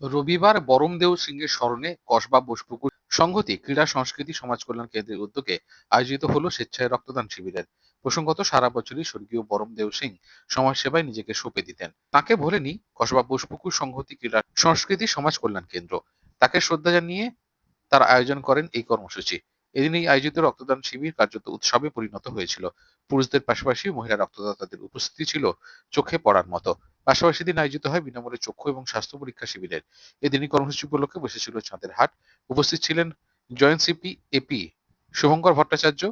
রবিবার বরমদেও সিংহের স্মরণে কসবা বোসপুকুর সংহতি ক্রীড়া, সংস্কৃতি, সমাজ কল্যাণ কেন্দ্রের উদ্যোগে আয়োজিত হলো স্বেচ্ছায় রক্তদান শিবিরের। প্রসঙ্গত সারা বছরই স্বর্গীয় বরমদেও সিং সমাজসেবায় নিজেকে সঁপে দিতেন। তাকে ভোলেনি কসবা বোসপুকুর সংহতি ক্রীড়া, সংস্কৃতি, সমাজ কল্যাণ কেন্দ্র। তাকে শ্রদ্ধা জানিয়ে তার আয়োজন করেন এই কর্মসূচি। এদিন এই আয়োজিত রক্তদান শিবির কার্যত উৎসবে পরিণত হয়েছিল। পুরুষদের পাশাপাশি মহিলা রক্তদাতাদের উপস্থিতি ছিল চোখে পড়ার মতো। পাশাপাশি দিন আয়োজিত হয় বিনামূল্যে চক্ষু এবং স্বাস্থ্য পরীক্ষা শিবিরের। এদিনই কর্মসূচি উপলক্ষে বসেছিল চাঁদের হাট উপস্থিত ছিলেন joint CP AP Shubhankar Bhattacharya,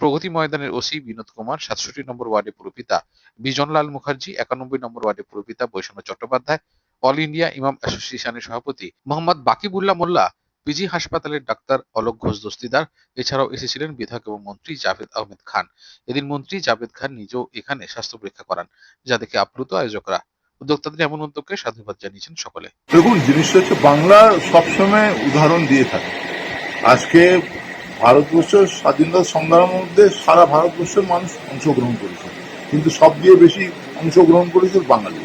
Pragati ময়দানের ওসি বিনোদ কুমার, সাতষট্টি নম্বর ওয়ার্ডে পুরপিতা বিজনলাল মুখার্জি, একানব্বই নম্বর ওয়ার্ডে পুরপিতা বৈষ্ণব চট্টোপাধ্যায়, অল ইন্ডিয়া ইমাম অ্যাসোসিয়েশনের সভাপতি মোহাম্মদ বাকিবুল্লাহ মোল্লা পিজি হাসপাতালের ডাক্তার অলোক ঘোষ দস্তিদার, এছাড়াও এসেছিলেন বিধায়ক এবং মন্ত্রী জাভেদ আহমেদ খান। এদিন মন্ত্রী জাভেদ খান নিজেও এখানে স্বাস্থ্য পরীক্ষা করান, যা দেখে আপ্লুত আয়োজকরা। উদ্যোক্তাদের এমন উদ্যোগকে সাধুবাদ জানিয়েছেন সকলে। দেখুন, জিনিসটা হচ্ছে বাংলা সবসময় উদাহরণ দিয়ে থাকে। আজকে ভারতবর্ষ স্বাধীনতা সংগ্রামের মধ্যে সারা ভারতবর্ষের মানুষ অংশগ্রহণ করেছে। কিন্তু সব দিয়ে বেশি অংশগ্রহণ করেছে বাঙালি।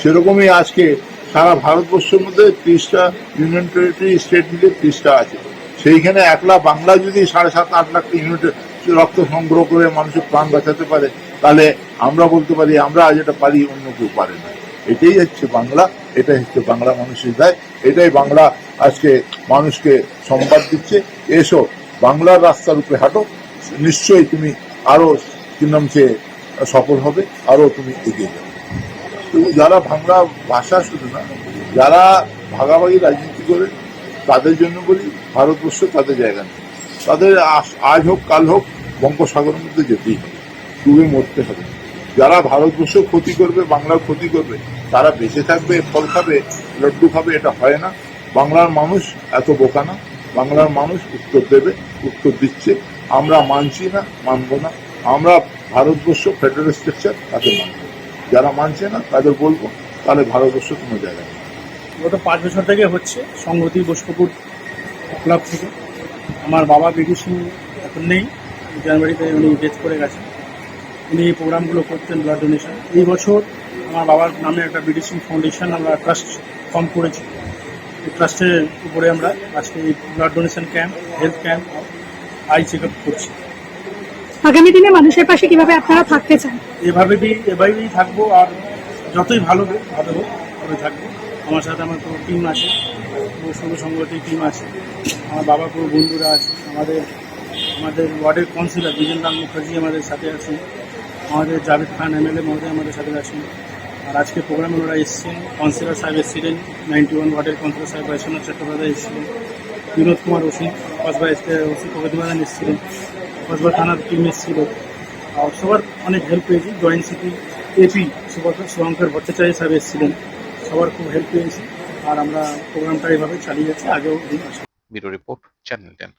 সেরকমই আজকে সারা ভারতবর্ষের মধ্যে ত্রিশটা ইউনিয়ন টেরিটরি, স্টেট মিলে ত্রিশটা আছে। সেইখানে একলা বাংলা যদি সাড়ে সাত, আট লাখ ইউনিট রক্ত সংগ্রহ করে মানুষের প্রাণ বাঁচাতে পারে, তাহলে আমরা বলতে পারি আমরা আজ এটা পারি, অন্য কেউ পারে না। এটাই হচ্ছে বাংলা, এটাই হচ্ছে বাংলা মানুষের দায়, এটাই বাংলা আজকে মানুষকে সংবাদ দিচ্ছে। এসো, বাংলার রাস্তার উপরে হাঁটো, নিশ্চয়ই তুমি আরও কি নাম সে সফল হবে, আরও তুমি এগিয়ে যাবে। তো যারা বাংলা ভাষা শুধু না, যারা ভাগাভাগি রাজনীতি করে, তাদের জন্য বলি, ভারতবর্ষ তাদের জায়গা নেই। তাদের আজ- আজ হোক, কাল হোক বঙ্গোসাগরের মধ্যে যেতেই হবে। ডুবে মরতে হবে। যারা ভারতবর্ষ ক্ষতি করবে, বাংলার ক্ষতি করবে, তারা বেঁচে থাকবে, ফল খাবে, লড্ডু খাবে, এটা হয় না। বাংলার মানুষ এত বোকা না। বাংলার মানুষ উত্তর দেবে, উত্তর দিচ্ছে। আমরা মানছি না, মানব না। আমরা ভারতবর্ষ ফেডারেল স্ট্রাকচার তাকে মানব যারা মানছে না, তাদের বলব, তাহলে ভারতবর্ষ কোনো জায়গা নেই। গত পাঁচ বছর থেকে হচ্ছে সংহতি বোসপুকুর ক্লাব থেকে। আমার বাবা বিডি এখন নেই। জানুয়ারিতে উনি ডেথ করে গেছেন। উনি এই প্রোগ্রামগুলো করতেন ব্লাড ডোনেশন। এই বছর আমার বাবার নামে একটা বিডি সিং ফাউন্ডেশন আমরা ট্রাস্ট ফর্ম করেছি। এই ট্রাস্টের উপরে আমরা আজকে এই blood donation camp health camp eye check up করছি। আগামী দিনে মানুষের পাশে কীভাবে আপনারা থাকতে চান? এভাবে দিয়ে এভাবেই থাকব আর যতই ভালো হোক ভালো হোক ভালো থাকব। আমার সাথে আমার পুরো টিম আছে পুরো সৌর সংগঠনের টিম আছে। আমার বাবা পুরো বন্ধুরা আছে। আমাদের আমাদের ওয়ার্ডের কাউন্সিলর বিজেন্দ্রনাথ মুখার্জি আমাদের সাথে আছেন। আমাদের জাভেদ খান এমএলএ, মহোদয় আমাদের সাথে আছেন। আর আজকে প্রোগ্রামে ওরা এসেছেন। কাউন্সিলর সাহেব এসেছিলেন, নাইনটি ওয়ান ওয়ার্ডের কাউন্সিলর সাহেব বৈশ্বনাথ চট্টোপাধ্যায় এসেছিলেন। বিনোদ কুমার ওসি কসবা প্রগতিবাদন এসেছিলেন। কসবা থানার টিম এসেছিল। আর সবার অনেক হেল্প পেয়েছি। Joint CP AP Shubhankar Bhattacharya সাহেব এসেছিলেন। সবার খুব হেল্প পেয়েছি। আর আমরা প্রোগ্রামটা এভাবে চালিয়ে যাচ্ছি। আগেও দিন আছে রিপোর্ট, চ্যানেল টেন।